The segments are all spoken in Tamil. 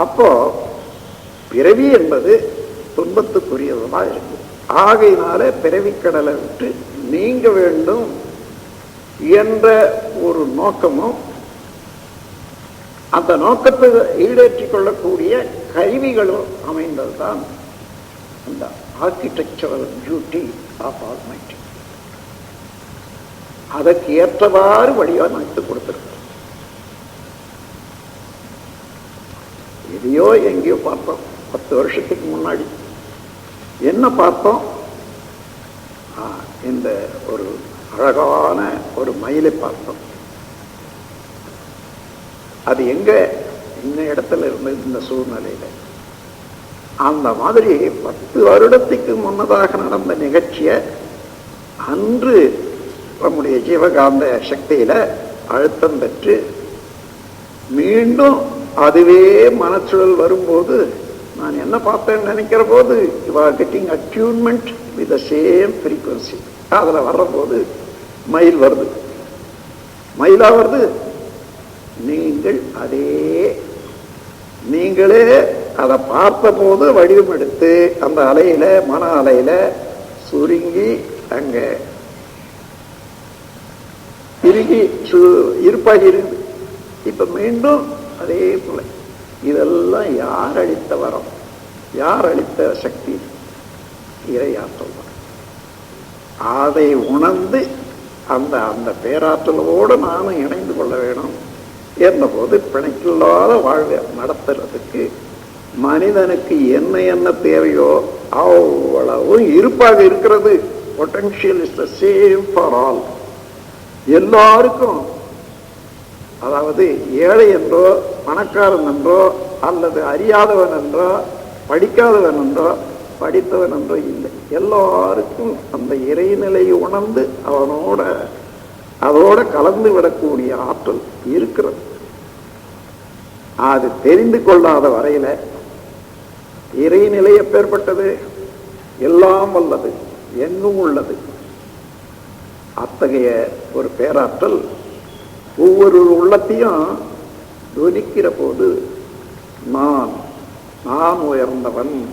அப்போ பிறவி என்பது துன்பத்துக்குரியதுமா இருக்கு. ஆகையினால பிறவிக்கடலை விட்டு நீங்க வேண்டும் என்ற ஒரு நோக்கமும் அந்த நோக்கத்தை ஈடேற்றிக் கொள்ளக்கூடிய கருவிகளும் அமைந்ததுதான் அந்த ஆர்கிடெக்சரல் பியூட்டி ஆஃப் ஆல்மைட்டி அதற்கு ஏற்றவாறு வடிவமைத்து கொடுத்திருக்கு எதையோ எங்கேயோ பார்த்தோம். பத்து வருஷத்துக்கு முன்னாடி. என்ன பார்த்தோம்? இந்த ஒரு அழகான ஒரு மயிலை பார்த்தோம். அது எங்க? இந்த இடத்துல இருந்தது இந்த சூழ்நிலையில. அந்த மாதிரி பத்து வருடத்துக்கு முன்னதாக நடந்த நிகழ்ச்சியை அன்று நம்முடைய ஜீவகாந்த சக்தியில அழுத்தம் பெற்று மீண்டும் அதுவே மனச்சுழல் வரும்போது நான் என்ன பார்த்தேன்னு நினைக்கிற போது you are getting attunement with the same frequency அதில் வர்றபோது மயில் வருது. மயிலா வருது. நீங்கள் அதே நீங்களே அதை பார்த்தபோது வடிவம் எடுத்து அந்த அலையில மன அலையில சுருங்கி அங்க இறுகி சு- இருப்பாகி இருக்குது இப்ப மீண்டும் அதே போல இதெல்லாம் யார் அளித்த வரம்? யார் அளித்த சக்தி? இறையாற்றல் வரம். அதை உணர்ந்து அந்த அந்த பேராற்றலோடு நானும் இணைந்து கொள்ள வேணும் போது பிணைக்கில்லாத வாழ்வை நடத்துறதுக்கு மனிதனுக்கு என்ன என்ன தேவையோ அவ்வளவும் இருப்பாக இருக்கிறது. Potential is the same for all எல்லாருக்கும் அதாவது ஏழை என்றோ பணக்காரன் என்றோ அல்லது அறியாதவன் என்றோ படிக்காதவன் என்றோ படித்தவன் என்றோ இல்லை. எல்லாருக்கும் அந்த இறைநிலையை உணர்ந்து அவனோட அதோட கலந்து விடக்கூடிய ஆற்றல் இருக்கிறது. அது தெரிந்து கொள்ளாத வரையில இறைநிலை எப்பேற்பட்டது? எல்லாம் வல்லது எங்கும் உள்ளது. அத்தகைய ஒரு பேராற்றல் ஒவ்வொரு உள்ளத்தையும் துவனிக்கிற போது நான் நான் உயர்ந்தவன்.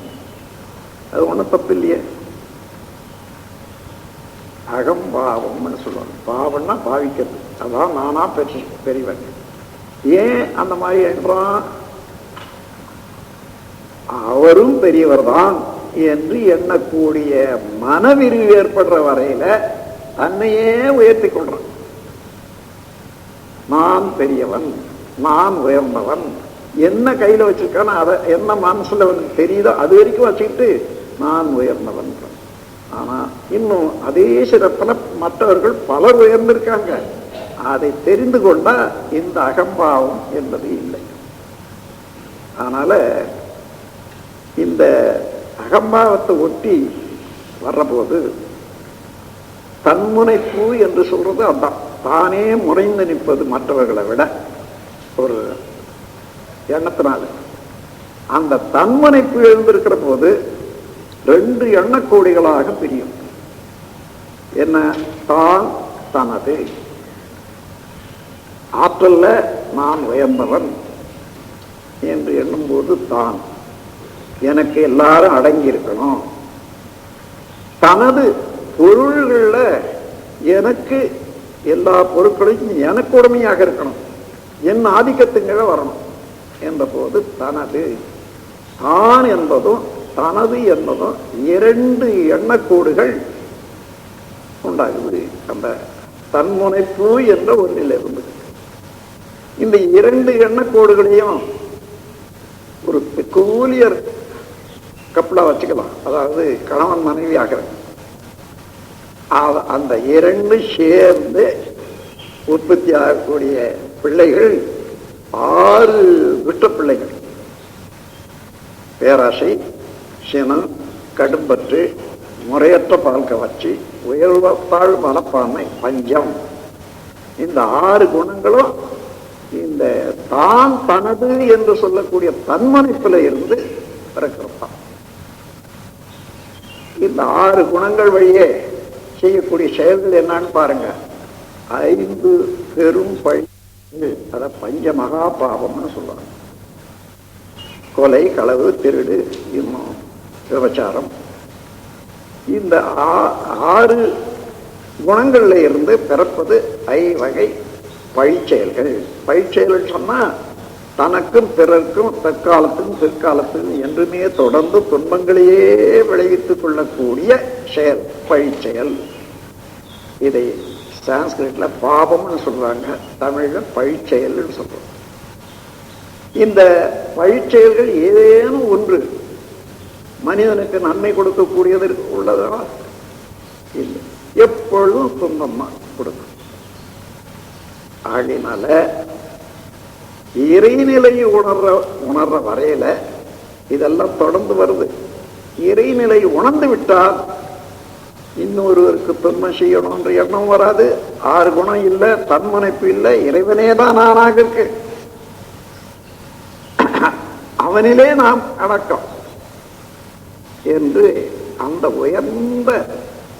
அது ஒன்றும் தப்பு இல்லையே அகம் பாவம்னு சொல்லுவாங்க. பாவம்னா பாவிக்கிறது. அதான் நானா பெற்று பெரியவன். ஏன் அந்த மாதிரி என்றான்? அவரும் பெரியவர் தான் என்று எண்ணக்கூடிய மனவிரிவு ஏற்படுற வரையில தன்னையே உயர்த்தி கொள்றான். நான் பெரியவன். நான் உயர்ந்தவன். என்ன கையில வச்சிருக்கானோ அதை என்ன மனசுல அவனுக்கு தெரியுதோ அது வரைக்கும் வச்சுக்கிட்டு நான் உயர்ந்தவன். ஆனா இன்னும் அதே சிறப்புல மற்றவர்கள் பலர் உயர்ந்திருக்காங்க. அதை தெரிந்து கொண்டா இந்த அகம்பாவம் என்பது இல்லை. அதனால இந்த அகம்பாவத்தை ஒட்டி வர்றபோது தன்முனைப்பு என்று சொல்றது அதான் தானே முறைந்து நிற்பது மற்றவர்களை விட. ஒரு எண்ணத்தினால. அந்த தன்மனைப்பு எழுந்திருக்கிற போது ரெண்டு எண்ணக்கோடிகளாக பிரியும். என்ன? தான் தனது. ஆற்றல்ல நான் உயர்ந்தவன் என்று எண்ணும்போது தான். எனக்கு எல்லாரும் அடங்கி இருக்கணும் தனது பொருள்கள்ல எனக்கு எல்லா பொருட்களையும் எனக்கு உடமையாக இருக்கணும். என் ஆதிக்கத்துங்கிற வரணும்? என்ற போது தனது தான் என்பதும் தனது என்பதும் இரண்டு எண்ணக்கூடுகள் உண்டாகுது. அந்த தன்முனைப்பு என்ற ஒன்றிலிருந்து இந்த இரண்டு எண்ணக்கோடுகளையும் ஒரு பெக்கூலியர் கப்பலா வச்சுக்கலாம். அதாவது கணவன் மனைவி ஆகிறது. அந்த இரண்டு சேர்ந்து உற்பத்தி ஆகக்கூடிய பிள்ளைகள் ஆறு விட்ட பிள்ளைகள். பேராசை சினம் கடும்பற்று முறையற்ற பால் கவர்ச்சி உயர்வத்தாள் மனப்பான்மை பஞ்சம். இந்த ஆறு குணங்களும் இந்த தான் தனது என்று சொல்லக்கூடிய தன்மனைப்பில் இருந்து பிறக்கிறதா இந்த ஆறு குணங்கள் வழியே செய்யக்கூடிய செயல்கள் என்னன்னு பாருங்க. ஐந்து பெரும் பழி அத பஞ்ச மகா பாவம்னு சொல்லுவாங்க. கொலை களவு திருடு இன்னும் விபச்சாரம். இந்த ஆறு குணங்கள்ல இருந்து பிறப்பது ஐவகை பழிச்செயல்கள். பழிச்செயல்கள் சொன்னா தனக்கும் பிறர்க்கும் தற்காலத்துக்கும் பிற்காலத்துக்கும் என்றுமே தொடர்ந்து துன்பங்களையே விளைவித்துக் கொள்ளக்கூடிய செயல் பழிச்செயல். இதை சான்ஸ்கிரிட்ல பாபம்னு சொல்றாங்க. தமிழ்ல பழிச்செயல்னு சொல்றோம் இந்த பழிச்செயல்கள் ஏதேனும் ஒன்று மனிதனுக்கு நன்மை கொடுக்கக்கூடியது உள்ளதா? இல்லை. எப்பொழுதும் துன்பமா கொடுக்கும். ஆகினால இறைநிலையை உணர்ற உணர்ற வரையில இதெல்லாம் தொடர்ந்து வருது. இறைநிலை உணர்ந்து விட்டால் இன்னொருவருக்கு துன்பம் செய்யணும்ன்ற எண்ணம் வராது. ஆறு குணம் இல்லை தன்மனைப்பு இல்லை இறைவனே தான் நானாக இருக்கு. அவனிலே நாம் அடக்கம் என்று அந்த உயர்ந்த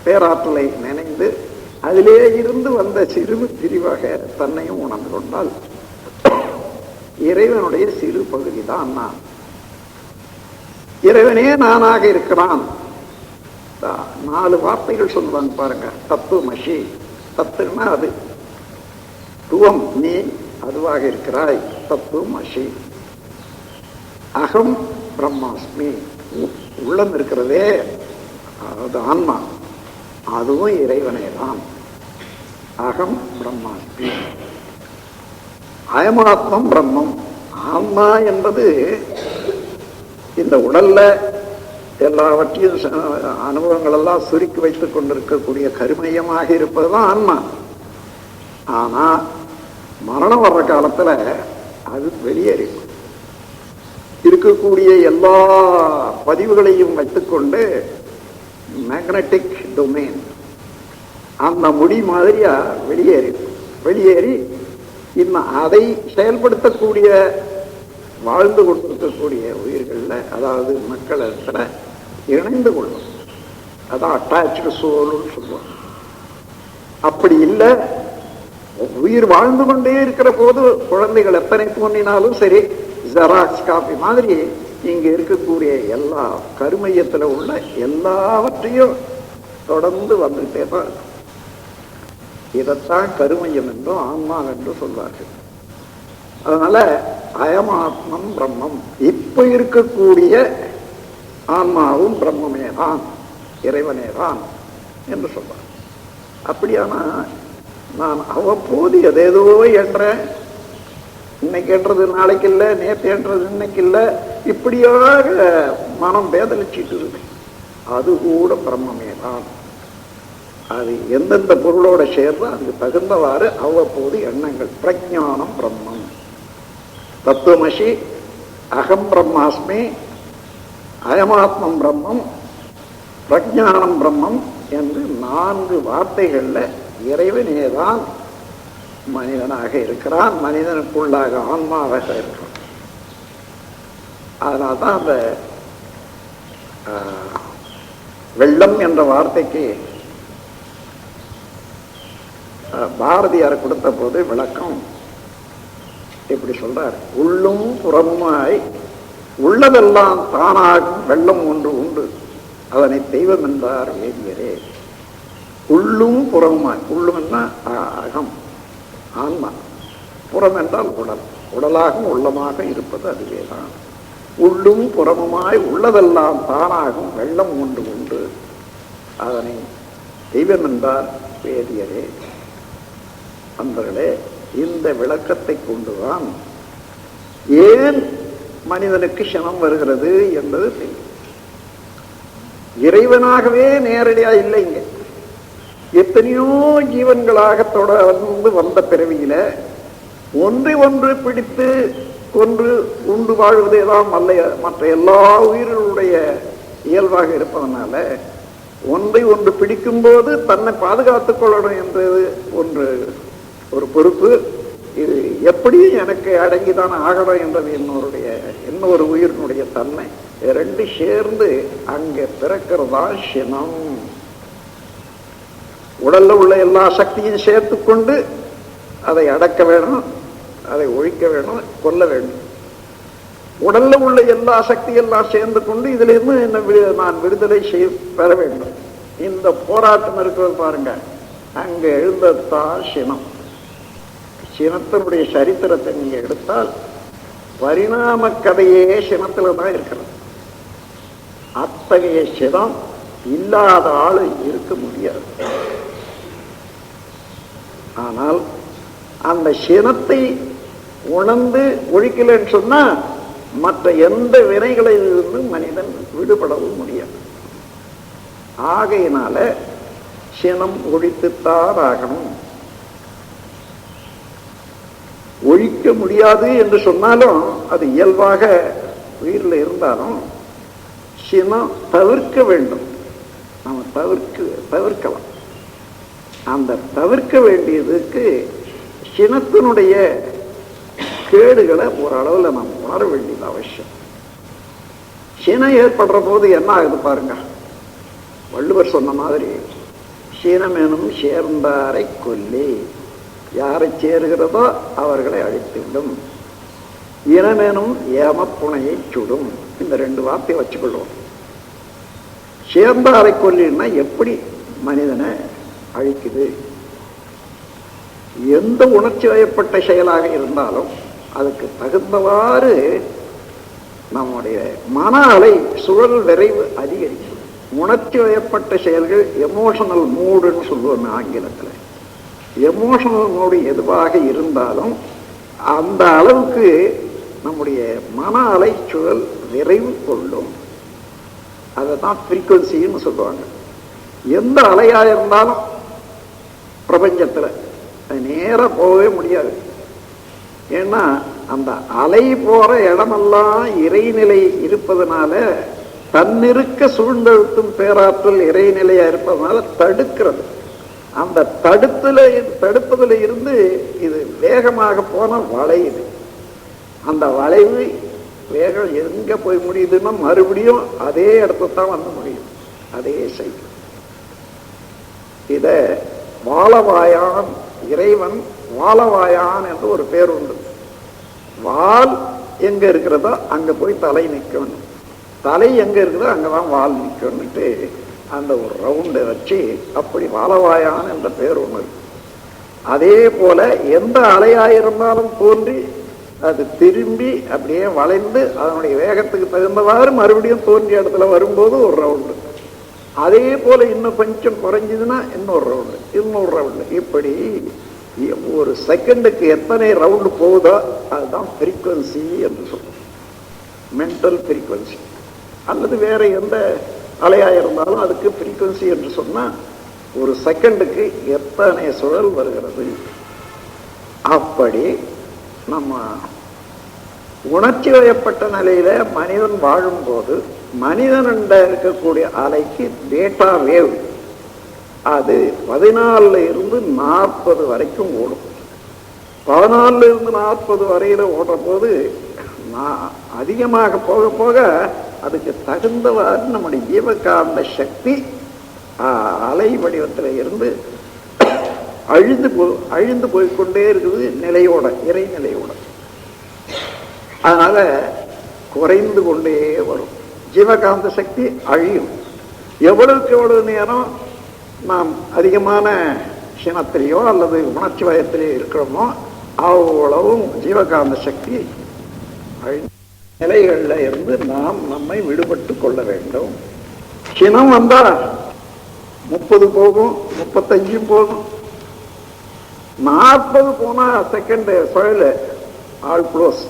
பேராற்றலை நினைந்து அதிலே இருந்து வந்த சிறு பிரிவாக தன்னையும் உணர்ந்து கொண்டால் இறைவனுடைய சிறு பகுதி தான் நான். இறைவனே நானாக இருக்கிறான். நாலு வார்த்தைகள் சொல்லுவாங்க பாருங்க. தத்துவமஷி மஷி. அது. துவம் நீ அதுவாக இருக்கிறாய். தத்துவமஷி அகம் பிரம்மாஸ்மி. உ- உள்ளம் இருக்கிறதே. அது ஆன்மா. அதுவும் இறைவனே தான் அகம் பிரம்மாஸ்மி. அயமாத்மம் பிரம்மம். ஆன்மா என்பது இந்த உடல்ல எல்லாவற்றையும் அனுபவங்களெல்லாம் சுருக்கி வைத்துக் கொண்டிருக்கக்கூடிய கருமையமாக இருப்பதுதான் ஆன்மா. ஆனால் மரணம் வர்ற காலத்துல அது வெளியேறிக்கும் இருக்கக்கூடிய எல்லா பதிவுகளையும் வைத்துக்கொண்டு மேக்னட்டிக் டொமைன் அந்த முடி மாதிரியா வெளியேறி வெளியேறி இன்னும் அதை செயல்படுத்தக்கூடிய வாழ்ந்து கொண்டிருக்கக்கூடிய உயிர்களில் அதாவது மக்கள் இடத்துல இணைந்து கொள்ளும். அதான் அட்டாச்சு சோல்னு சொல்லுவாங்க. அப்படி இல்லை உயிர் வாழ்ந்து கொண்டே இருக்கிற போது குழந்தைகள் எத்தனை தோன்றினாலும் சரி ஜெராக்ஸ் காப்பி மாதிரி இங்க இருக்கக்கூடிய எல்லா கருமையத்துல உள்ள எல்லாவற்றையும் தொடர்ந்து வந்துட்டே தான் இருக்கும். இதைத்தான் கருமையம் என்றும் ஆன்மா என்றும் சொல்வார்கள். அதனால அயமாத்மம் பிரம்மம். இப்ப இருக்கக்கூடிய ஆன்மாவும் பிரம்மமே தான் இறைவனே தான் என்று சொல்வார். அப்படியானா நான் அவ்வப்போது எதேதோ என்றேன் இன்னைக்கு என்றது நாளைக்கு இல்லை நேற்று என்றது இன்னைக்கு இல்லை இப்படியாக மனம் வேதலிச்சிட்டு இருக்கு. அது கூட பிரம்மமே தான் அது எந்தெந்த பொருளோட சேர்ந்து அதுக்கு தகுந்தவாறு அவ்வப்போது எண்ணங்கள் பிரஜானம் பிரம்மம். தத்துவமசி அகம் பிரம்மாஸ்மி அயமாத்மம் பிரம்மம் பிரஜானம் பிரம்மம் என்று நான்கு வார்த்தைகள்ல இறைவனேதான் மனிதனாக இருக்கிறான் மனிதனுக்குள்ளாக ஆன்மாவாக இருக்கிறான். அதனால்தான் அந்த ஆஹ், வெள்ளம் என்ற வார்த்தைக்கு ஆஹ், பாரதியார் கொடுத்த போது விளக்கம் இப்படி சொல்றார்? உள்ளும் புறமுமாய் உள்ளதெல்லாம் தானாகும் வெள்ளம் ஒன்று உண்டு. அதனை தெய்வம் என்றார் வேதியரே. உள்ளும் புறமுமாய் உள்ளும் அ- அகம் ஆன்மா. புறம் என்றால் உடல். உடலாகவும் உள்ளமாக இருப்பது அதுவேதான். உள்ளும் புறமுமாய் உள்ளதெல்லாம் தானாகும் வெள்ளம் ஒன்று உண்டு. அதனை தெய்வம் என்றார் வேதியரே. அன்பர்களே இந்த விளக்கத்தை கொண்டுதான் ஏன் மனிதனுக்கு சனம் வருகிறது என்பது இறைவனாகவே நேரடியா இல்லைங்க. எத்தனையோ ஜீவன்களாக தொடர்ந்து வந்த பிறவியில ஒன்றை ஒன்று பிடித்து கொன்று உண்டு வாழ்வதேதான் அல்ல மற்ற எல்லா உயிர்களுடைய இயல்பாக இருப்பதனால ஒன்றை ஒன்று பிடிக்கும்போது தன்னை பாதுகாத்துக் கொள்ளணும் என்றது ஒன்று ஒரு பொறுப்பு. இது எப்படியும் எனக்கு அடங்கிதான் ஆகணும் என்றது என்னோருடைய இன்னொரு உயிரினுடைய தன்மை. ரெண்டு சேர்ந்து அங்கே பிறக்கிறதா சினம். உடல்ல உள்ள எல்லா சக்தியும் சேர்த்து கொண்டு அதை அடக்க வேணும் அதை ஒழிக்க வேணும் கொல்ல வேண்டும் உடல்ல உள்ள எல்லா சக்தியெல்லாம் சேர்ந்து கொண்டு இதுல இருந்து என்ன நான் விடுதலை செய்ய பெற வேண்டும். இந்த போராட்டம் இருக்கிறது பாருங்க. அங்க எழுந்ததான் சினம். சினத்தினுடைய சரித்திரத்தை நீங்க எடுத்தால் பரிணாம கதையே சினத்துல தான் இருக்கிறது. அத்தகைய சினம் இல்லாத ஆளு இருக்க முடியாது. ஆனால் அந்த சினத்தை உணர்ந்து ஒழிக்கலன்னு சொன்னா மற்ற எந்த வினைகளிலிருந்து மனிதன் விடுபடவும் முடியாது. ஆகையினால சினம் ஒழித்துத்தான் ஆகணும். ஒழிக்க முடியாது என்று சொன்னாலும் அது இயல்பாக உயிரில் இருந்தாலும் சினம் தவிர்க்க வேண்டும். நாம் தவிர்க்க தவிர்க்கலாம். அந்த தவிர்க்க வேண்டியதுக்கு சினத்தினுடைய கேடுகளை ஓரளவில் நாம் உணர வேண்டியது அவசியம். சினம் ஏற்படுற போது என்ன ஆகுது பாருங்க. வள்ளுவர் சொன்ன மாதிரி சீனமேனும் சேர்ந்தாரை கொல்லி. யாரை சேருகிறதோ அவர்களை அழித்துவிடும். இனமெனும் ஏமப்புனையை சுடும். இந்த ரெண்டு வார்த்தையை வச்சுக்கொள்வோம். சேர்ந்தாரை கொல்லின்னா எப்படி மனிதனை அழிக்குது? எந்த உணர்ச்சி வயப்பட்ட செயலாக இருந்தாலும் அதுக்கு தகுந்தவாறு நம்முடைய மன அலை சுழல் விரைவு அதிகரிக்கும். உணர்ச்சி வயப்பட்ட செயல்கள் எமோஷனல் மூடுன்னு சொல்லுவோம் ஆங்கிலத்தில். எமோஷனல் எதுவாக இருந்தாலும் அந்த அளவுக்கு நம்முடைய மன அலை சுழல் விரைவு கொள்ளும். அதை தான் ஃப்ரீக்குவன்சின்னு சொல்லுவாங்க. எந்த அலையாக இருந்தாலும் பிரபஞ்சத்தில் அது நேராக போகவே முடியாது. ஏன்னா அந்த அலை போகிற இடமெல்லாம் இறைநிலை இருப்பதனால தன்னிருக்க சூழ்ந்தெழுத்தும் பேராற்றல் இறைநிலையாக இருப்பதனால தடுக்கிறது. அந்த தடுத்துல தடுப்பதில் இருந்து இது வேகமாக போன வளையுது அந்த வளைவு வேகம் எங்க போய் முடியுதுன்னா மறுபடியும் அதே இடத்துல தான் வந்து முடியும். அதே சைக்கிள் இத வாழவாயான் இறைவன் வாழவாயான் என்று ஒரு பேர் உண்டு. வால் எங்க இருக்கிறதோ அங்க போய் தலை நிற்கணும் தலை எங்க இருக்குதோ அங்கதான் வால் நிற்கணும்ட்டு அந்த ஒரு ரவுண்டை வச்சு அப்படி வாழவாயான் என்ற பேர் ஒன்று அதே போல எந்த அலையாயிருந்தாலும் தோன்றி அது திரும்பி அப்படியே வளைந்து அதனுடைய வேகத்துக்கு தகுந்தவாறு மறுபடியும் தோன்றிய இடத்துல வரும்போது ஒரு ரவுண்டு அதே போல இன்னும் கொஞ்சம் குறைஞ்சதுன்னா இன்னொரு ரவுண்டு இன்னொரு ரவுண்டு இப்படி ஒரு செகண்டுக்கு எத்தனை ரவுண்டு போகுதோ அதுதான் ஃப்ரீக்குவன்சி என்று சொல்லுவோம் மென்டல் ஃப்ரீக்குவன்சி அல்லது வேற எந்த அலையா இருந்தாலும் அதுக்கு ஃப்ரீக்குவன்சி என்று சொன்னால் ஒரு செகண்டுக்கு எத்தனை சுழல் வருகிறது? அப்படி நம்ம உணர்ச்சி வயப்பட்ட நிலையில மனிதன் வாழும்போது மனிதன் இருக்கக்கூடிய அலைக்கு டேட்டா வேவ். அது பதினாலுல இருந்து நாற்பது வரைக்கும் ஓடும். பதினாலுல இருந்து நாற்பது வரையில ஓடுற போது நான் அதிகமாக போக போக அதுக்கு தகுந்தவாறு நம்முடைய ஜீவகாந்த சக்தி ஆஹ், அலை வடிவத்தில் இருந்து அழிந்து போ அழிந்து போய்க்கொண்டே இருக்குது நிலையோட இறைநிலையோட அதனால குறைந்து கொண்டே வரும். ஜீவகாந்த சக்தி அழியும். எவ்வளவுக்கு எவ்வளவு நேரம் நாம் அதிகமான சினத்திலேயோ அல்லது உணர்ச்சி வயத்திலேயோ இருக்கிறோமோ அவ்வளவும் ஜீவகாந்த சக்தி அழி- நிலைகள்ல இருந்து நாம் நம்மை விடுபட்டு கொள்ள வேண்டும். சினம் வந்தா முப்பது போகும் முப்பத்தஞ்சும் போகும். நாற்பது போனா செகண்ட் சுழல் ஆல் க்ளோஸ்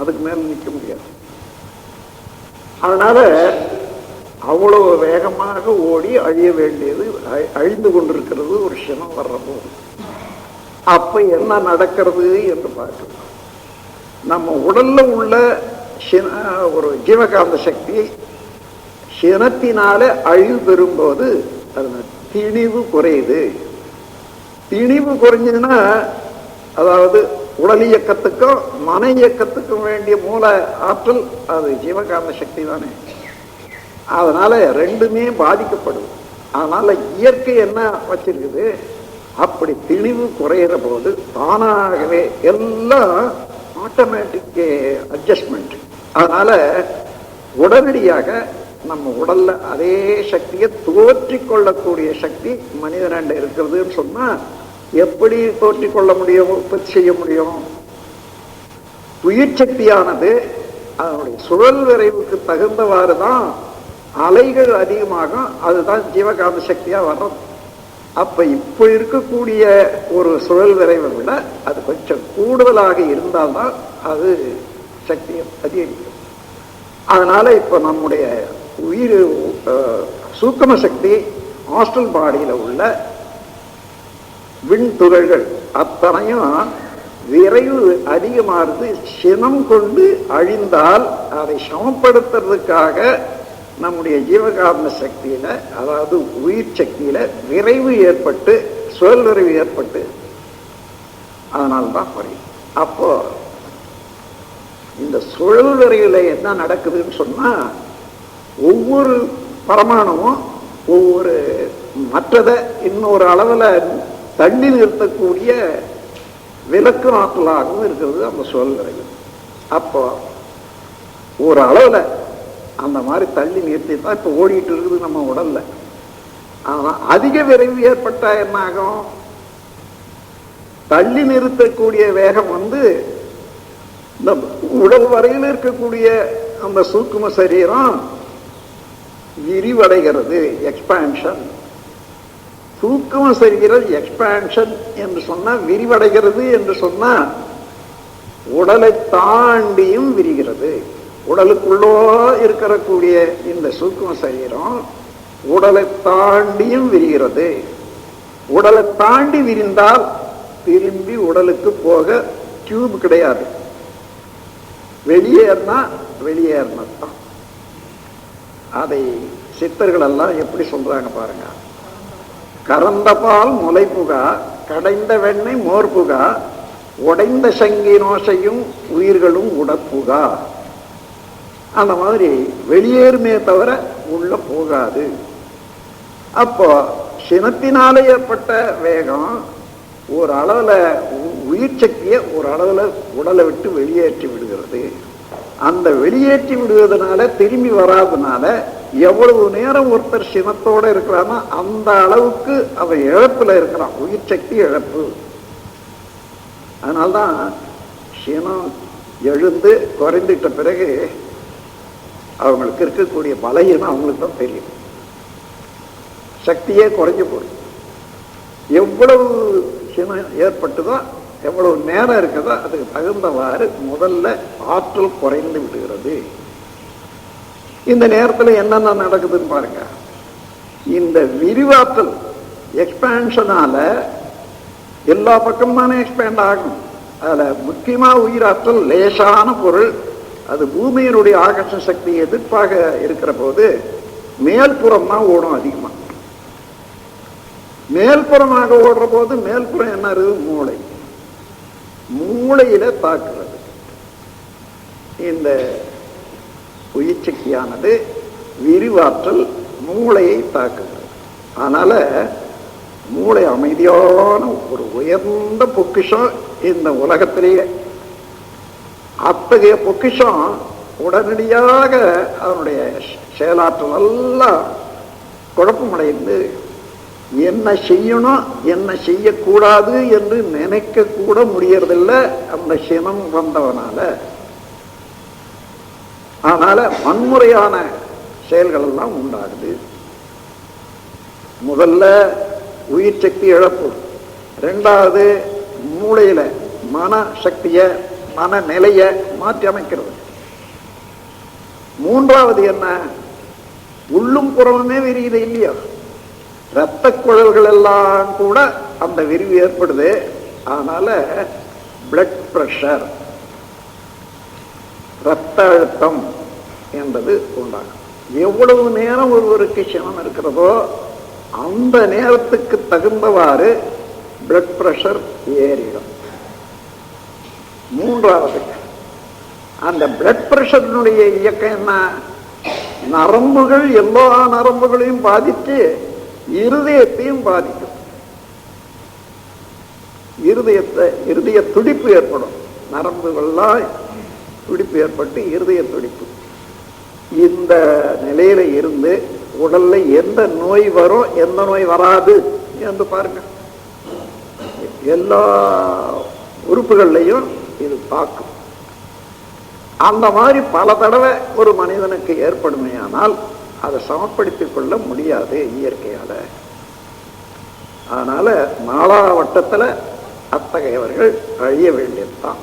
அதுக்கு மேல நிக்க முடியாது. அதனால அவ்வளவு வேகமாக ஓடி அழிய வேண்டியது அழி- அழிந்து கொண்டிருக்கிறது ஒரு சினம் வர்றப்போ அப்ப என்ன நடக்கிறது என்று பார்க்கலாம். நம்ம உடல்ல உள்ள சின- ஒரு ஜீவகாந்த சக்தி சினத்தினால அழிவு பெறும்போது அது திணிவு குறையுது. திணிவு குறைஞ்சதுன்னா அதாவது உடல் இயக்கத்துக்கும் மன இயக்கத்துக்கும் வேண்டிய மூல ஆற்றல் அது ஜீவகாந்த சக்தி தானே. அதனால ரெண்டுமே பாதிக்கப்படுது. அதனால இயற்கை என்ன வச்சிருக்குது? அப்படி திணிவு குறையிற போது தானாகவே எல்லாம் ஆட்டோமேட்டிக் அட்ஜஸ்ட்மெண்ட் அதனால உடனடியாக நம்ம உடல்ல அதே சக்தியை தோற்றி கொள்ளக்கூடிய சக்தி மனிதனாண்ட இருக்கிறதுன்னு சொன்னா எப்படி தோற்றிக் கொள்ள முடியும் உற்பத்தி செய்ய முடியும்? உயிர் சக்தியானது அதனுடைய சுழல் விரைவுக்கு தகுந்தவாறு தான் அலைகள் அதிகமாகும். அதுதான் ஜீவகாந்த சக்தியா வர்றது. அப்ப இப்ப இருக்கக்கூடிய ஒரு சுழல் விரைவை விட அது கொஞ்சம் கூடுதலாக இருந்தால்தான் அது சக்தி அதிகரிக்கும். அதனால இப்ப நம்முடைய உயிர் சூக்கம சக்தி ஹாஸ்டல் பாடியில உள்ள விண்துகள்கள் அத்தனையும் விரைவு அதிகமானது சினம் கொண்டு அழிந்தால் அதை சமப்படுத்துறதுக்காக நம்முடைய ஜீவகாரண சக்தியில அதாவது உயிர் சக்தியில விரைவு ஏற்பட்டு சுழல் விரைவு ஏற்பட்டு அதனால்தான் குறையும் அப்போ இந்த சுழல் விரைவில் என்ன நடக்குதுன்னு சொன்னா ஒவ்வொரு பரமாணுவும் ஒவ்வொரு மற்றதை இன்னொரு அளவுல தள்ளி நிறுத்தக்கூடிய விலக்கு ஆற்றலாகவும் இருக்கிறது அந்த சுழல் விரைவில் அப்போ ஒரு அளவுல அந்த மாதிரி தள்ளி நிறுத்தி தான் இப்போ ஓடிட்டு இருக்குது நம்ம உடல்ல. ஆனா அதிக விரைவு ஏற்பட்டா என்ன ஆகும்? தள்ளி நிறுத்தக்கூடிய வேகம் வந்து இந்த உடல் வரையில் இருக்கக்கூடிய அந்த சூக்கும சரீரம் விரிவடைகிறது எக்ஸ்பான்ஷன் சூக்கும சரீரம் எக்ஸ்பான்ஷன் என்று சொன்னா விரிவடைகிறது என்று சொன்னா உடலை தாண்டியும் விரிகிறது. உடலுக்குள்ளோ இருக்கக்கூடிய இந்த சூக்கும சரீரம் உடலை தாண்டியும் விரிகிறது. உடலை தாண்டி விரிந்தால் திரும்பி உடலுக்கு போக டியூப் கிடையாது. வெளியேறினா வெளியேறினதான் அதை சித்தர்கள் எல்லாம் எப்படி சொல்றாங்க பாருங்க? கறந்த பால் முளைப்புகா புகா கடைந்த வெண்ணெய் மோர் புகா உடைந்த சங்கி நோசையும் உயிர்களும் உடப்புகா அந்த மாதிரி வெளியேறுமே தவிர உள்ள போகாது. அப்போ சினத்தினால ஏற்பட்ட வேகம் ஒரு அளவுல உ- உயிர் சக்தியை ஒரு அளவுல உடலை விட்டு வெளியேற்றி விடுகிறது. அந்த வெளியேற்றி விடுவதனால திரும்பி வராதனால எவ்வளவு நேரம் ஒருத்தர் சினத்தோட இருக்கிறானோ அந்த அளவுக்கு அவன் இழப்புல இருக்கிறான். உயிர் சக்தி இழப்பு. அதனால்தான் சினம் எழுந்து குறைந்துட்ட பிறகு அவங்களுக்கு இருக்கக்கூடிய பலகீனம் அவங்களுக்கு தான் தெரியும். சக்தியே குறைஞ்சு போடும் எவ்வளவு சினம் ஏற்பட்டுதோ எவ்வளவு நேரம் இருக்குதோ அதுக்கு தகுந்தவாறு முதல்ல ஆற்றல் குறைந்து விடுகிறது. இந்த நேரத்தில் என்னென்ன நடக்குதுன்னு பாருங்க. இந்த விரிவாற்றல் எக்ஸ்பேன்ஷனால எல்லா பக்கமும் தானே எக்ஸ்பேண்ட் ஆகும் அதுல முக்கியமா உயிராற்றல் லேசான பொருள் அது பூமியினுடைய ஆகர்ஷ சக்தி எதிர்ப்பாக இருக்கிற போது மேல்புறமா ஓடும் அதிகமா. மேல்புறமாக ஓடுற போது மேல்புறம் என்ன இருக்குது? மூளை. மூளையில தாக்குறது. இந்த உயிர் சக்தியானது விரிவாற்றல் மூளையை தாக்குகிறது. அதனால மூளை அமைதியான ஒரு உயர்ந்த பொக்கிஷம் இந்த உலகத்திலேயே. அத்தகைய பொக்கிஷம் உடனடியாக அதனுடைய செயலாற்றல் எல்லாம் குழப்பமடைந்து என்ன செய்யணும் என்ன செய்யக்கூடாது என்று நினைக்க கூட முடியறதில்லை அந்த சினம் வந்தவனால. அதனால வன்முறையான செயல்கள் எல்லாம் உண்டாகுது. முதல்ல உயிர் சக்தி இழப்பு. ரெண்டாவது மூளையில மன சக்தியை மனநிலைய மாற்றி அமைக்கிறது. மூன்றாவது என்ன? உள்ளும் புறமுமே விரியுது இல்லையா? இரத்த குழல்கள் எல்லாம் கூட அந்த விரிவு ஏற்படுது. அதனால பிளட் பிரஷர் இரத்த அழுத்தம் என்பது உண்டாகும். எவ்வளவு நேரம் ஒருவருக்கு சினம் இருக்கிறதோ அந்த நேரத்துக்கு தகுந்தவாறு பிளட் பிரஷர் ஏறிடும். மூன்றாவது அந்த பிளட் பிரஷரினுடைய இயக்கம் என்ன? நரம்புகள் எல்லா நரம்புகளையும் பாதித்து இருதயத்தையும் பாதிக்கும். இருதயத்தை இருதய துடிப்பு ஏற்படும். நரம்புகள்லாம் துடிப்பு ஏற்பட்டு இருதய துடிப்பு. இந்த நிலையில இருந்து உடல்ல எந்த நோய் வரும் எந்த நோய் வராது என்று பாருங்க. எல்லா உறுப்புகள்லையும் இது தாக்கும் அந்த மாதிரி பல தடவை ஒரு மனிதனுக்கு ஏற்படுமையானால் அதை சமப்படுத்திக் கொள்ள முடியாது இயற்கையால. அதனால நாலாவட்டத்துல அத்தகையவர்கள் அழிய வேண்டியதுதான்.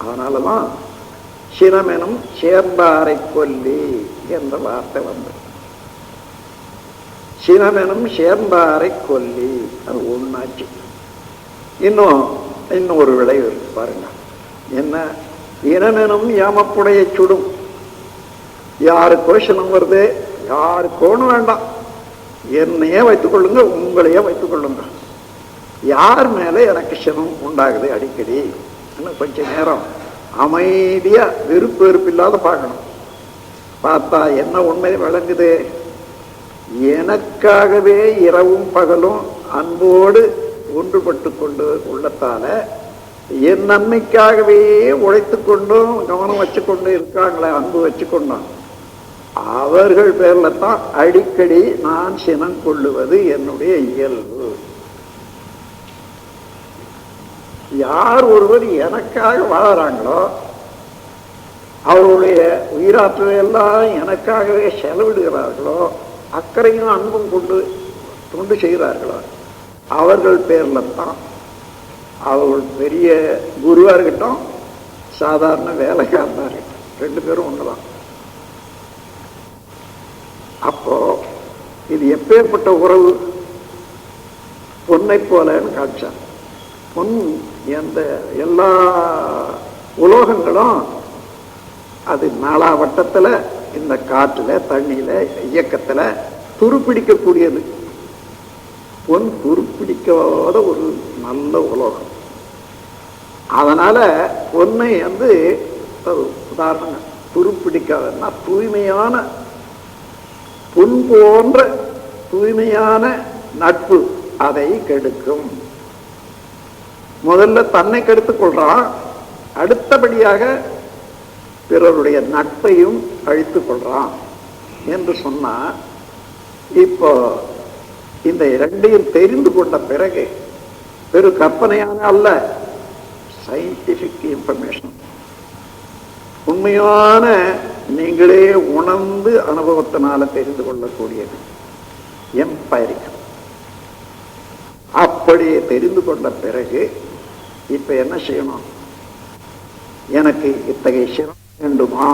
அதனாலதான் சினமெனும் சேர்ந்தாரை கொல்லி என்ற வார்த்தை வந்து சினமெனும் சேர்ந்தாரை கொல்லி அது ஒண்ணாச்சு. இன்னும் இன்னும் ஒரு விளைவு இருக்கு பாருங்க. என்ன? இனமெனும் ஏமப்புடைய சுடும். யாருக்கோ சினம் வருது? யாருக்கோன்னு வேண்டாம். என்னையே வைத்துக் கொள்ளுங்க உங்களையே வைத்துக் கொள்ளுங்க. யார் மேல எனக்கு சினம் உண்டாகுது அடிக்கடி? இன்னும் கொஞ்ச நேரம். அமைதியா வெறுப்பு வெறுப்பு இல்லாத பார்க்கணும். பார்த்தா என்ன உண்மை விளங்குது? எனக்காகவே இரவும் பகலும் அன்போடு ஒன்றுபட்டு கொண்டு உள்ளத்தால என் நன்மைக்காகவே உழைத்து கொண்டும் கவனம் வச்சு கொண்டு இருக்காங்களே அன்பு வச்சுக்கொண்டோம் அவர்கள் பேர்ல தான் அடிக்கடி நான் சினம் கொள்ளுவது என்னுடைய இயல்பு. யார் ஒருவர் எனக்காக வாழறாங்களோ அவருடைய உயிராற்றலை எல்லாம் எனக்காகவே செலவிடுகிறார்களோ அக்கறையும் அன்பும் கொண்டு தொண்டு செய்கிறார்களோ அவர்கள் பேரில் தான். அவர்கள் பெரிய குருவா இருக்கட்டும் சாதாரண வேலைக்காரனாக இருக்கட்டும் ரெண்டு பேரும் ஒண்ணுதான். அப்போ இது எப்பேற்பட்ட உறவு? பொன்னை போலன்னு காட்சார் பொன் எந்த எல்லா உலோகங்களும் அது நாலா வட்டத்தில் இந்த காற்றுல தண்ணியில இயக்கத்துல துருப்பிடிக்கக்கூடியது. பொன் துருப்பிடிக்காத ஒரு நல்ல உலோகம். அதனால பொன்னை வந்து உதாரணங்க துருப்பிடிக்காதன்னா துருப்பிடிக்காதுன்னா தூய்மையான பொன் போன்ற தூய்மையான நட்பு அதை கெடுக்கும். முதல்ல தன்னை கெடுத்துக் கொள்றான். அடுத்தபடியாக பிறருடைய நட்பையும் அழித்துக் கொள்றான். என்று சொன்னா இப்போ இந்த இரண்டையும் தெரிந்து கொண்ட பிறகு பெரு கற்பனையான அல்ல சயின்டிபிக் இன்ஃபர்மேஷன் உண்மையான நீங்களே உணர்ந்து அனுபவத்தினால தெரிந்து கொள்ளக்கூடியது. எம்பைரிக் அப்படி தெரிந்து கொண்ட பிறகு இப்ப என்ன செய்யணும்? எனக்கு இத்தகைய சிரம் வேண்டுமா?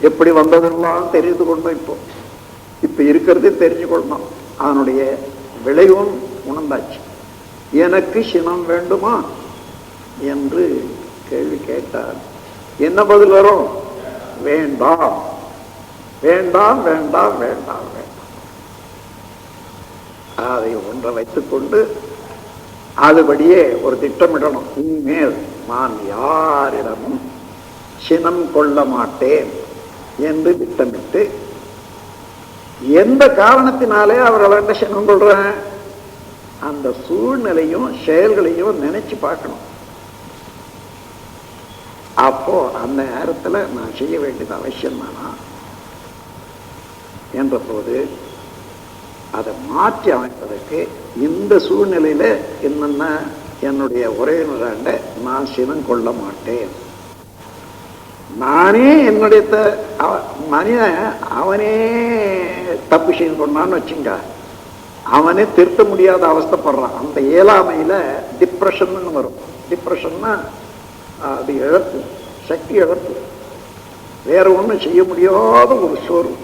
எப்படி வந்ததெல்லாம் தெரிந்து கொண்டோம் இப்போ? இப்ப இருக்கிறதே தெரிஞ்சு கொள்ளணும் அதனுடைய விளைவும் உணர்ந்தாச்சு. எனக்கு சினம் வேண்டுமா? என்று கேள்வி கேட்டார். என்ன பதில் வரும்? வேண்டாம். வேண்டாம் வேண்டாம் வேண்டாம் வேண்டாம். அதை ஒன்றை வைத்துக் கொண்டு அதுபடியே ஒரு திட்டமிடணும். இனிமேல் நான் யாரிடமும் சினம் கொள்ள மாட்டேன் என்று திட்டமிட்டு எந்த காரணத்தினாலே அவர்கள சினம் கொள்றேன் அந்த சூழ்நிலையும் செயல்களையும் நினைச்சு பார்க்கணும். அப்போ அந்த நேரத்துல நான் செய்ய வேண்டியது அவசியம் தானா? என்ற போது அதை மாற்றி அமைப்பதற்கு இந்த சூழ்நிலையில என்னென்ன என்னுடைய உறவினராண்ட நான் சினம் கொள்ள மாட்டேன். நானே என்னுடைய த- அவ- மனிதன் அவனே தப்பு செய்து கொண்டான்னு வச்சுங்க. அவனே திருத்த முடியாத அவஸ்தைப்படுறான். அந்த இயலாமையில டிப்ரெஷன் வரும். டிப்ரெஷன்னா அது இழப்பு. சக்தி இழப்பு. வேற ஒண்ணும் செய்ய முடியாத ஒரு சோர்வு.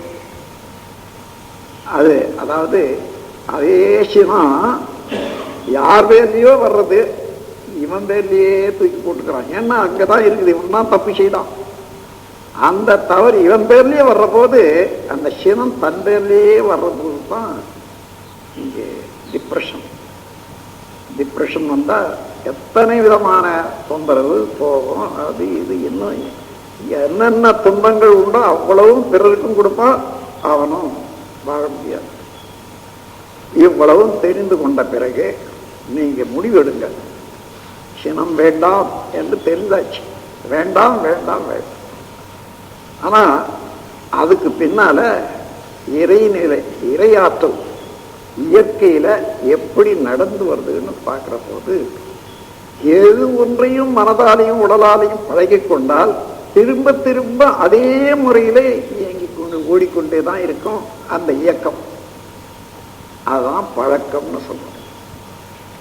அது அதாவது அதே சிவம் யார் பேர்லயோ வர்றது இவன் பேர்லயே தூக்கி போட்டுக்கிறான். ஏன்னா அங்கதான் இருக்குது. இவன் தான் தப்பு செய்தான். அந்த தவறு இவன் பேர்லயே வர்ற போது அந்த சினம் தன் பேர்லயே வர்ற போது தான் இங்கே டிப்ரெஷன் டிப்ரெஷன் வந்தா எத்தனை விதமான தொந்தரவு போகும் அது இது இன்னும் என்னென்ன துன்பங்கள் உண்டோ அவ்வளவும் பிறருக்கும் கொடுப்பான் அவனும் வாழ முடியாது. இவ்வளவும் தெரிந்து கொண்ட பிறகு நீங்க முடிவெடுங்க. சினம் வேண்டாம் என்று தெரிந்தாச்சு. வேண்டாம் வேண்டாம் வேண்டாம். ஆனா அதுக்கு பின்னால இறைநிலை இறையாற்றல் இயற்கையில எப்படி நடந்து வருதுன்னு பார்க்கிற போது எது ஒன்றையும் மனதாலையும் உடலாலையும் பழகி கொண்டால் திரும்ப திரும்ப அதே முறையிலே இயங்கி கொண்டு ஓடிக்கொண்டே தான் இருக்கும் அந்த இயக்கம். அதுதான் பழக்கம்னு சொல்றோம்.